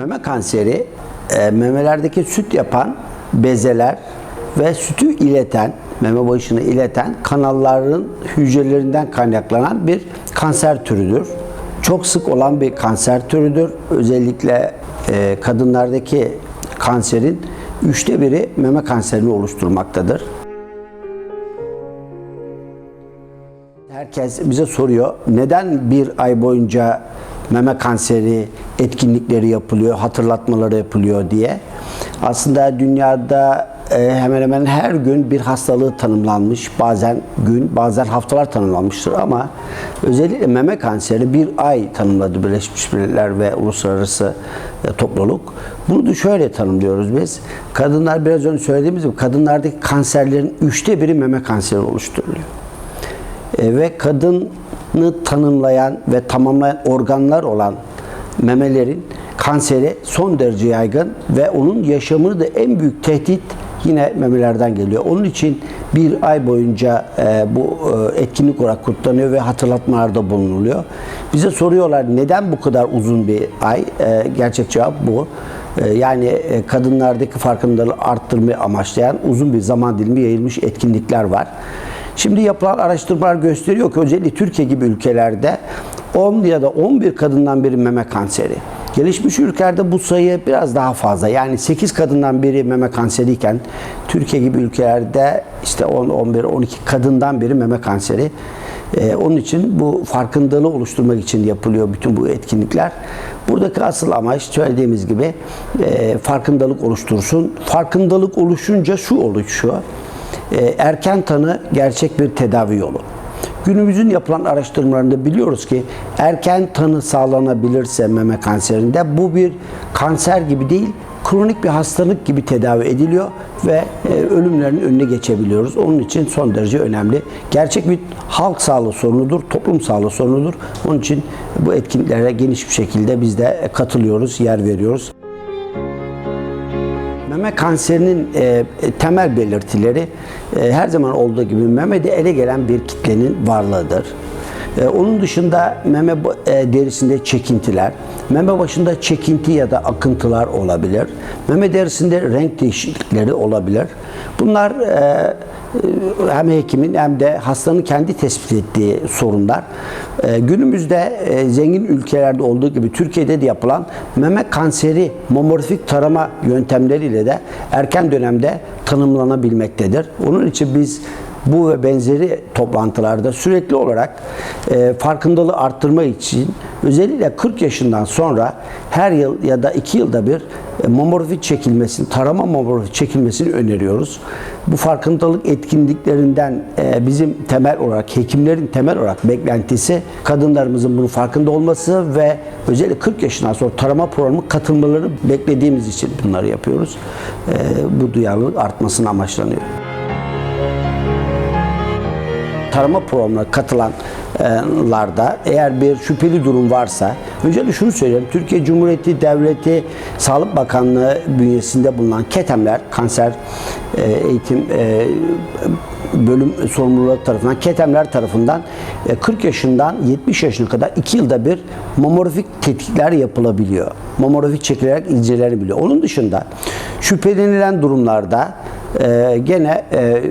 Meme kanseri e, memelerdeki süt yapan bezeler ve sütü ileten, meme başını ileten kanalların hücrelerinden kaynaklanan bir kanser türüdür. Çok sık olan bir kanser türüdür. Özellikle e, kadınlardaki kanserin üçte biri meme kanserini oluşturmaktadır. Herkes bize soruyor neden bir ay boyunca meme kanseri etkinlikleri yapılıyor, hatırlatmaları yapılıyor diye. Aslında dünyada e, hemen hemen her gün bir hastalığı tanımlanmış. Bazen gün, bazen haftalar tanımlanmıştır ama özellikle meme kanseri bir ay tanımladı Birleşmiş Milletler ve Uluslararası e, Topluluk. Bunu da şöyle tanımlıyoruz biz. Kadınlar biraz önce söylediğimiz gibi kadınlardaki kanserlerin üçte biri meme kanseri oluşturuyor. E, ve kadını tanımlayan ve tamamlayan organlar olan memelerin kanseri son derece yaygın ve onun yaşamını da en büyük tehdit yine memelerden geliyor. Onun için bir ay boyunca e, bu e, etkinlik olarak kutlanıyor ve hatırlatmalarda bulunuluyor. Bize soruyorlar neden bu kadar uzun bir ay? E, gerçek cevap bu. E, yani e, kadınlardaki farkındalığı arttırmayı amaçlayan uzun bir zaman dilimi yayılmış etkinlikler var. Şimdi yapılan araştırmalar gösteriyor ki özellikle Türkiye gibi ülkelerde 10 ya da 11 kadından biri meme kanseri. Gelişmiş ülkelerde bu sayı biraz daha fazla. Yani 8 kadından biri meme kanseriyken Türkiye gibi ülkelerde işte 10, 11, 12 kadından biri meme kanseri. Ee, onun için bu farkındalığı oluşturmak için yapılıyor bütün bu etkinlikler. Buradaki asıl amaç söylediğimiz gibi e, farkındalık oluştursun. Farkındalık oluşunca şu oluşuyor. E, erken tanı gerçek bir tedavi yolu. Günümüzün yapılan araştırmalarında biliyoruz ki erken tanı sağlanabilirse meme kanserinde bu bir kanser gibi değil, kronik bir hastalık gibi tedavi ediliyor ve e, ölümlerin önüne geçebiliyoruz. Onun için son derece önemli. Gerçek bir halk sağlığı sorunudur, toplum sağlığı sorunudur. Onun için bu etkinliklere geniş bir şekilde biz de katılıyoruz, yer veriyoruz. Meme kanserinin e, temel belirtileri e, her zaman olduğu gibi memede ele gelen bir kitlenin varlığıdır. E, onun dışında meme e, derisinde çekintiler, meme başında çekinti ya da akıntılar olabilir. Meme derisinde renk değişiklikleri olabilir. Bunlar e, hem hekimin hem de hastanın kendi tespit ettiği sorunlar. E, günümüzde e, zengin ülkelerde olduğu gibi Türkiye'de de yapılan meme kanseri mamografik tarama yöntemleriyle de erken dönemde tanımlanabilmektedir. Onun için biz bu ve benzeri toplantılarda sürekli olarak e, farkındalığı arttırma için özellikle 40 yaşından sonra her yıl ya da 2 yılda bir e, mamografi çekilmesini, tarama mamografi çekilmesini öneriyoruz. Bu farkındalık etkinliklerinden e, bizim temel olarak, hekimlerin temel olarak beklentisi kadınlarımızın bunun farkında olması ve özellikle 40 yaşından sonra tarama programı katılmaları beklediğimiz için bunları yapıyoruz. E, bu duyarlılık artmasını amaçlanıyor tarama programına katılanlarda eğer bir şüpheli durum varsa öncelikle şunu söyleyeyim. Türkiye Cumhuriyeti Devleti Sağlık Bakanlığı bünyesinde bulunan KETEM'ler kanser e, eğitim e, bölüm sorumluları tarafından, KETEM'ler tarafından 40 yaşından 70 yaşına kadar 2 yılda bir mamografik tetkikler yapılabiliyor. Mamografi çekilerek incelenebiliyor. Onun dışında şüphelenilen durumlarda ee, gene e,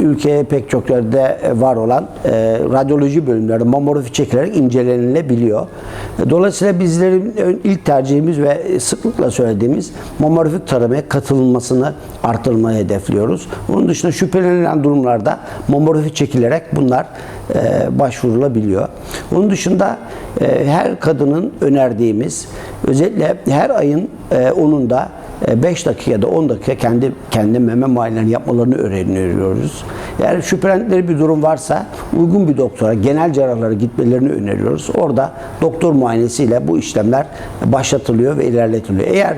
ülkeye pek çok yerde var olan e, radyoloji bölümleri mamografi çekilerek incelenilebiliyor. Dolayısıyla bizlerin ilk tercihimiz ve sıklıkla söylediğimiz mamografik taramaya katılmasını artırmayı hedefliyoruz. Onun dışında şüphelenilen durumlarda mamografi çekilerek bunlar e, başvurulabiliyor. Onun dışında e, her kadının önerdiğimiz özellikle her ayın e, 10'unda 5 dakika ya da 10 dakika kendi kendi meme muayenelerini yapmalarını öğreniyoruz. Eğer şüphelendikleri bir durum varsa uygun bir doktora, genel cerrahlara gitmelerini öneriyoruz. Orada doktor muayenesiyle bu işlemler başlatılıyor ve ilerletiliyor. Eğer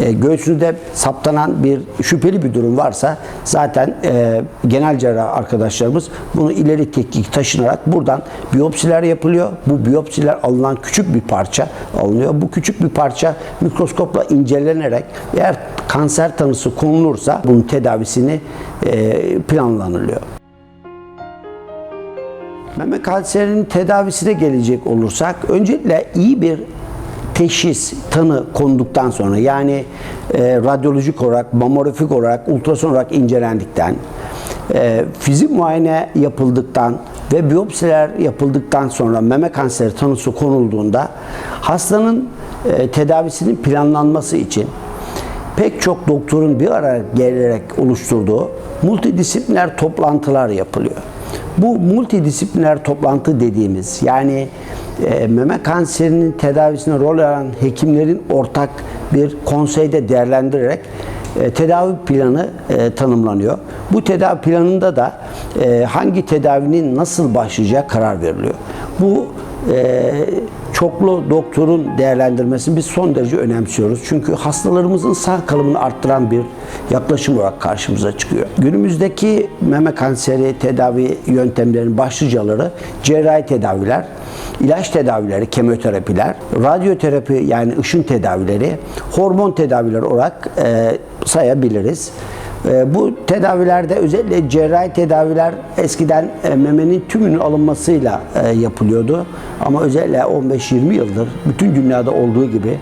e, göğsünde saptanan bir şüpheli bir durum varsa zaten e, genel cerrah arkadaşlarımız bunu ileri tetkik taşınarak buradan biyopsiler yapılıyor. Bu biyopsiler alınan küçük bir parça alınıyor. Bu küçük bir parça mikroskopla incelenerek eğer kanser tanısı konulursa bunun tedavisini e, planlanılıyor. Meme kanserinin tedavisine gelecek olursak öncelikle iyi bir teşhis, tanı konduktan sonra yani e, radyolojik olarak, mamografik olarak, ultrason olarak incelendikten, e, fizik muayene yapıldıktan ve biyopsiler yapıldıktan sonra meme kanseri tanısı konulduğunda hastanın e, tedavisinin planlanması için pek çok doktorun bir araya gelerek oluşturduğu multidisipliner toplantılar yapılıyor. Bu multidisipliner toplantı dediğimiz yani e, meme kanserinin tedavisine rol alan hekimlerin ortak bir konseyde değerlendirerek e, tedavi planı e, tanımlanıyor. Bu tedavi planında da e, hangi tedavinin nasıl başlayacağı karar veriliyor. Bu e, çoklu doktorun değerlendirmesini biz son derece önemsiyoruz. Çünkü hastalarımızın sağ kalımını arttıran bir yaklaşım olarak karşımıza çıkıyor. Günümüzdeki meme kanseri tedavi yöntemlerinin başlıcaları cerrahi tedaviler, ilaç tedavileri, kemoterapiler, radyoterapi yani ışın tedavileri, hormon tedavileri olarak e, sayabiliriz. E, bu tedavilerde özellikle cerrahi tedaviler eskiden e, memenin tümünün alınmasıyla e, yapılıyordu. Ama özellikle 15-20 yıldır bütün dünyada olduğu gibi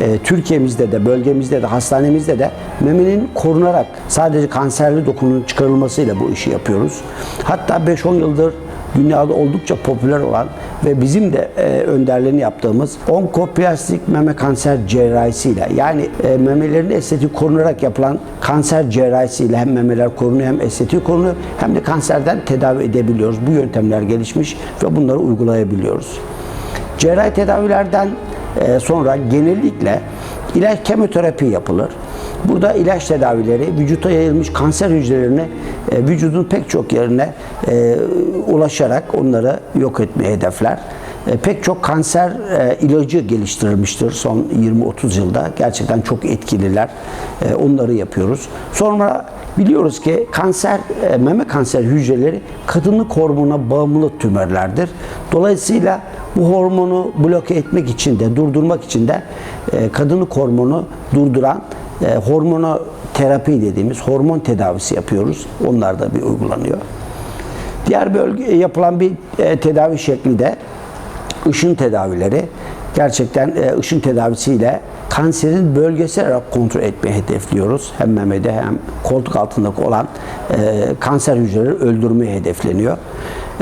e, Türkiye'mizde de, bölgemizde de, hastanemizde de memenin korunarak sadece kanserli dokunun çıkarılmasıyla bu işi yapıyoruz. Hatta 5-10 yıldır dünyada oldukça popüler olan ve bizim de e, önderliğini yaptığımız onkoplastik meme kanser cerrahisiyle yani e, memelerin estetik korunarak yapılan kanser cerrahisiyle hem memeler korunuyor hem estetik korunuyor hem de kanserden tedavi edebiliyoruz. Bu yöntemler gelişmiş ve bunları uygulayabiliyoruz. Cerrahi tedavilerden e, sonra genellikle ilaç kemoterapi yapılır. Burada ilaç tedavileri vücuta yayılmış kanser hücrelerine e, vücudun pek çok yerine e, ulaşarak onları yok etmeye hedefler. E, pek çok kanser e, ilacı geliştirilmiştir son 20-30 yılda. Gerçekten çok etkililer. E, onları yapıyoruz. Sonra biliyoruz ki kanser, e, meme kanser hücreleri kadınlık hormona bağımlı tümörlerdir. Dolayısıyla bu hormonu bloke etmek için de, durdurmak için de e, kadınlık hormonu durduran e, hormono terapi dediğimiz hormon tedavisi yapıyoruz. Onlar da bir uygulanıyor. Diğer bölge yapılan bir e, tedavi şekli de ışın tedavileri. Gerçekten e, ışın tedavisiyle kanserin bölgesel olarak kontrol etmeyi hedefliyoruz. Hem memede hem koltuk altındaki olan e, kanser hücreleri öldürmeyi hedefleniyor.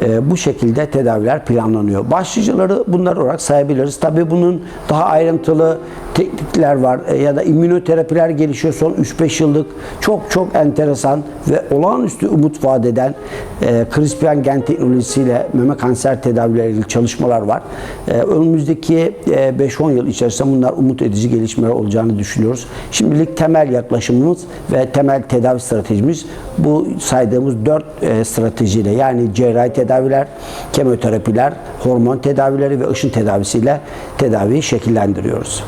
E, bu şekilde tedaviler planlanıyor. Başlıcaları bunlar olarak sayabiliriz. Tabii bunun daha ayrıntılı teknikler var e, ya da immünoterapiler gelişiyor son 3-5 yıllık çok çok enteresan ve olağanüstü umut vaat eden e, CRISPR gen teknolojisiyle meme kanser tedavileri ilgili çalışmalar var. E, önümüzdeki e, 5-10 yıl içerisinde bunlar umut edici gelişmeler olacağını düşünüyoruz. Şimdilik temel yaklaşımımız ve temel tedavi stratejimiz bu saydığımız 4 e, stratejiyle yani cerrahi tedaviler, kemoterapiler, hormon tedavileri ve ışın tedavisiyle tedaviyi şekillendiriyoruz.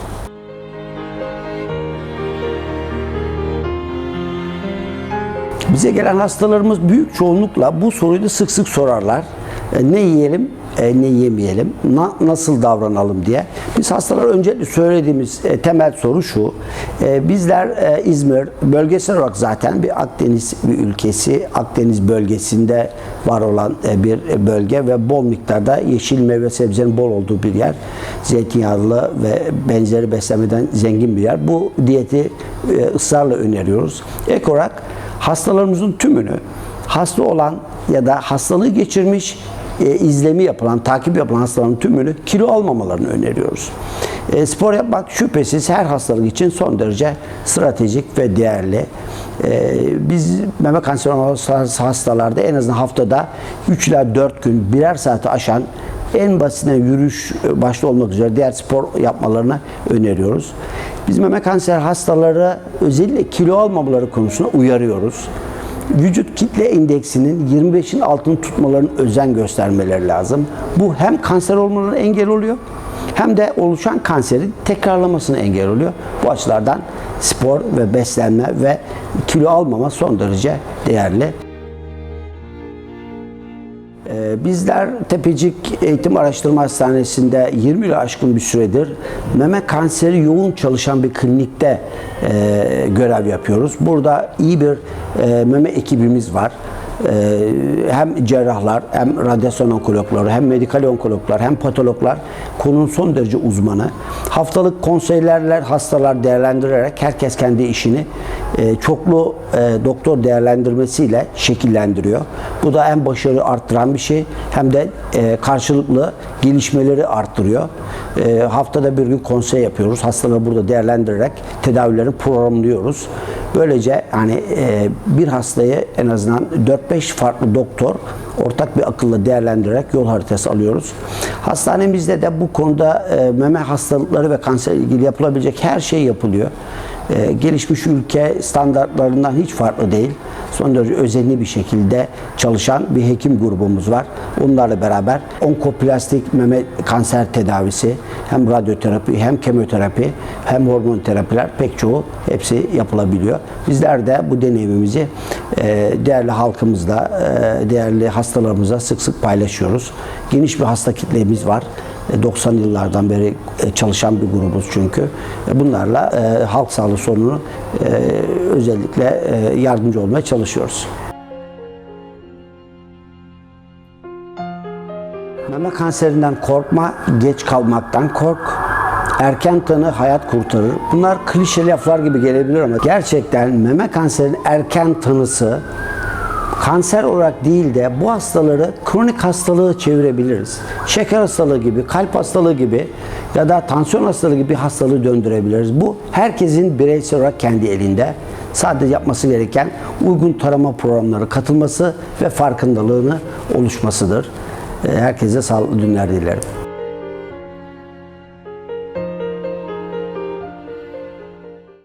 Bize gelen hastalarımız büyük çoğunlukla bu soruyu da sık sık sorarlar. E, ne yiyelim, e, ne yemeyelim, na, nasıl davranalım diye. Biz hastalara öncelikle söylediğimiz e, temel soru şu. E, bizler e, İzmir bölgesel olarak zaten bir Akdeniz bir ülkesi, Akdeniz bölgesinde var olan e, bir bölge ve bol miktarda yeşil meyve sebzenin bol olduğu bir yer. Zeytinyağlı ve benzeri beslemeden zengin bir yer. Bu diyeti e, ısrarla öneriyoruz. Ek olarak hastalarımızın tümünü hasta olan ya da hastalığı geçirmiş e, izlemi yapılan, takip yapılan hastaların tümünü kilo almamalarını öneriyoruz. E, spor yapmak şüphesiz her hastalık için son derece stratejik ve değerli. E, biz meme kanseri hastalarda en azından haftada 3 ila 4 gün birer saati aşan en basitinden yürüyüş başta olmak üzere diğer spor yapmalarını öneriyoruz. Biz meme kanser hastaları özellikle kilo almamaları konusunda uyarıyoruz. Vücut kitle indeksinin 25'in altını tutmalarının özen göstermeleri lazım. Bu hem kanser olmalarına engel oluyor hem de oluşan kanserin tekrarlamasına engel oluyor. Bu açılardan spor ve beslenme ve kilo almama son derece değerli. Ee, Bizler Tepecik Eğitim Araştırma Hastanesi'nde 20 yıl aşkın bir süredir meme kanseri yoğun çalışan bir klinikte e, görev yapıyoruz. Burada iyi bir e, meme ekibimiz var. Ee, hem cerrahlar, hem radyasyon onkologları, hem medikal onkologlar, hem patologlar konunun son derece uzmanı. Haftalık konseylerler hastalar değerlendirerek herkes kendi işini e, çoklu e, doktor değerlendirmesiyle şekillendiriyor. Bu da hem başarı arttıran bir şey hem de e, karşılıklı gelişmeleri arttırıyor. E, haftada bir gün konsey yapıyoruz. Hastaları burada değerlendirerek tedavilerini programlıyoruz. Böylece hani e, bir hastayı en azından 4-5 farklı doktor ortak bir akılla değerlendirerek yol haritası alıyoruz. Hastanemizde de bu konuda e, meme hastalıkları ve kanser ilgili yapılabilecek her şey yapılıyor. E, gelişmiş ülke standartlarından hiç farklı değil. Son derece özenli bir şekilde çalışan bir hekim grubumuz var. Onlarla beraber onkoplastik meme kanser tedavisi, hem radyoterapi, hem kemoterapi, hem hormon terapiler pek çoğu hepsi yapılabiliyor. Bizler de bu deneyimimizi e, değerli halkımızla, e, değerli hastalarımıza sık sık paylaşıyoruz. Geniş bir hasta kitlemiz var. E, 90 yıllardan beri e, çalışan bir grubuz çünkü. E, Bunlarla e, halk sağlığı sorununu e, özellikle e, yardımcı olmaya çalışıyoruz. Meme kanserinden korkma, geç kalmaktan kork. Erken tanı hayat kurtarır. Bunlar klişe laflar gibi gelebilir ama gerçekten meme kanserinin erken tanısı kanser olarak değil de bu hastaları kronik hastalığı çevirebiliriz. Şeker hastalığı gibi, kalp hastalığı gibi ya da tansiyon hastalığı gibi hastalığı döndürebiliriz. Bu herkesin bireysel olarak kendi elinde. Sadece yapması gereken uygun tarama programları katılması ve farkındalığını oluşmasıdır. Herkese sağlıklı günler dilerim.